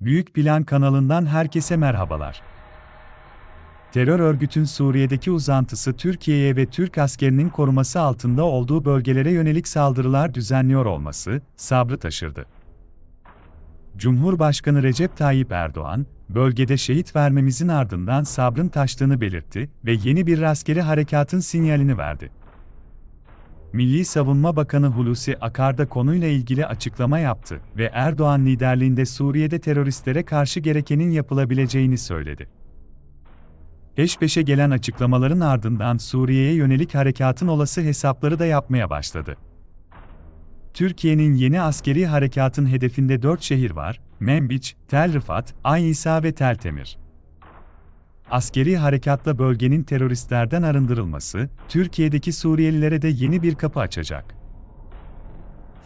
Büyük Plan kanalından herkese merhabalar. Terör örgütün Suriye'deki uzantısı Türkiye'ye ve Türk askerinin koruması altında olduğu bölgelere yönelik saldırılar düzenliyor olması sabrı taşırdı. Cumhurbaşkanı Recep Tayyip Erdoğan, bölgede şehit vermemizin ardından sabrın taştığını belirtti ve yeni bir askeri harekatın sinyalini verdi. Milli Savunma Bakanı Hulusi Akar da konuyla ilgili açıklama yaptı ve Erdoğan liderliğinde Suriye'de teröristlere karşı gerekenin yapılabileceğini söyledi. Peş peşe gelen açıklamaların ardından Suriye'ye yönelik harekatın olası hesapları da yapmaya başladı. Türkiye'nin yeni askeri harekatın hedefinde dört şehir var, Menbiç, Tel Rifat, Ay ve Tel Temir. Askeri harekatla bölgenin teröristlerden arındırılması, Türkiye'deki Suriyelilere de yeni bir kapı açacak.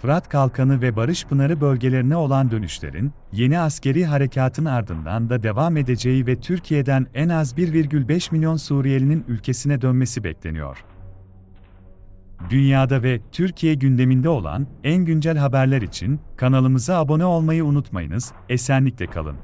Fırat Kalkanı ve Barış Pınarı bölgelerine olan dönüşlerin, yeni askeri harekatın ardından da devam edeceği ve Türkiye'den en az 1,5 milyon Suriyelinin ülkesine dönmesi bekleniyor. Dünyada ve Türkiye gündeminde olan en güncel haberler için kanalımıza abone olmayı unutmayınız, esenlikle kalın.